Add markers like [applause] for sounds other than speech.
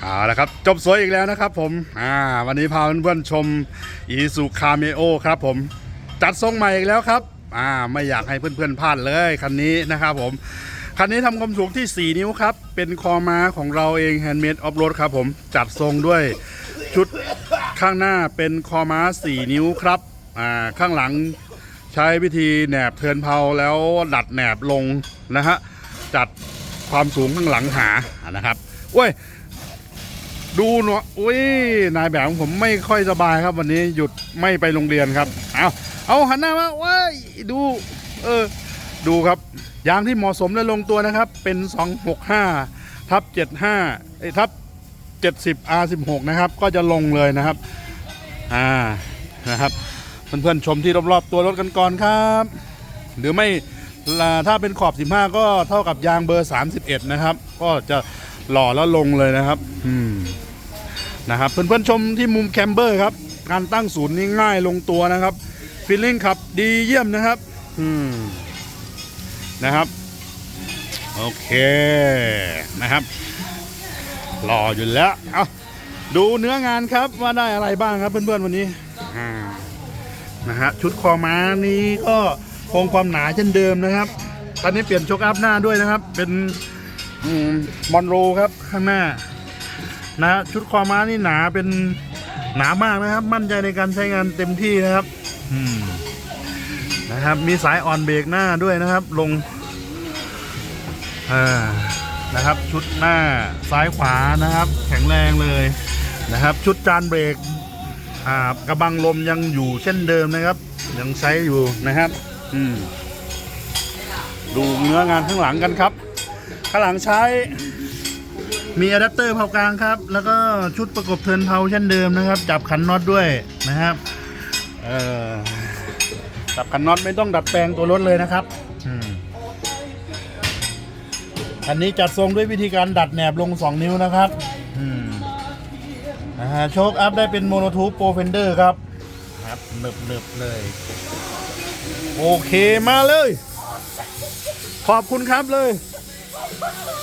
เอาละครับ จบสวยอีกแล้วนะครับผมอ่าวันนี้พาเพื่อนๆชมอีซูคาเมโอครับผมจัดทรงใหม่อีกแล้วครับอ่าไม่อยากให้เพื่อนๆพลาดเลยคันนี้นะครับผมคันนี้ทำความสูงที่ 4 นิ้วครับ เป็นคอม้าของเราเอง Handmade Off Road ครับผมจัดทรงด้วยชุดข้างหน้าเป็นคอม้า 4 นิ้วครับอ่าข้างหลังใช้วิธีแหนบเทินเพาแล้วดัดแหนบลงนะฮะจัดความสูงข้างหลังหานะครับโอ้ย ดูหนวอุ้ยนายแบบของผมไม่ค่อยสบายครับ วันนี้หยุดไม่ไปโรงเรียนครับ เอาเอาหันหน้ามาว้ายดู เออ ดูครับยางที่เหมาะสมและลงตัวนะครับ เป็น 265ทับ75เอ้ทับ70 R16 นะครับ ก็จะลงเลยนะครับ อ่านะครับเพื่อนๆชมที่รอบๆตัวรถกันก่อนครับ หรือไม่ถ้าเป็นขอบ 15 ก็เท่ากับยางเบอร์ 31 นะครับ ก็จะ หล่อแล้วลงเลยนะครับอืมนะครับเพื่อนๆชมที่มุมแคมเบอร์ครับ การตั้งศูนย์นี่ง่ายลงตัวนะครับฟีลลิ่งขับดีเยี่ยมนะครับอืมนะครับ โอเคนะครับหล่ออยู่แล้วเอาดูเนื้องานครับว่าได้อะไรบ้างครับเพื่อนๆวันนี้นะฮะชุดคอม้านี้ก็คงความหนาเช่นเดิมนะครับ ตอนนี้เปลี่ยนโชคอัพหน้าด้วยนะครับ เป็น มอนโรครับข้างหน้านะชุดคอม้านี่หนาเป็นหนามากนะครับ มั่นใจในการใช้งานเต็มที่นะครับนะครับ มีสายอ่อนเบรกหน้าด้วยนะครับ ลงนะครับ ชุดหน้าซ้ายขวานะครับ แข็งแรงเลยนะครับ ชุดจานเบรกกระบังลมยังอยู่เช่นเดิมนะครับ ยังใช้อยู่นะครับ ดูเนื้องานข้างหลังกันครับ ข้างหลังใช้ มีอะแดปเตอร์เผากลางครับ แล้วก็ชุดประกบเทินเพาเช่นเดิมนะครับ จับขันน็อตด้วยนะครับเออจับขันน็อตไม่ต้องดัดแปลงตัวรถเลยนะครับอันนี้จัดทรงด้วยวิธีการดัดแหนบลง 2 นิ้วนะครับนะฮะโชคอัพได้เป็นโมโนทูปโปรเฟนเดอร์ครับ ครับเนิบเนิบๆเลย โอเคมาเลย ขอบคุณครับเลย Woohoo! [laughs]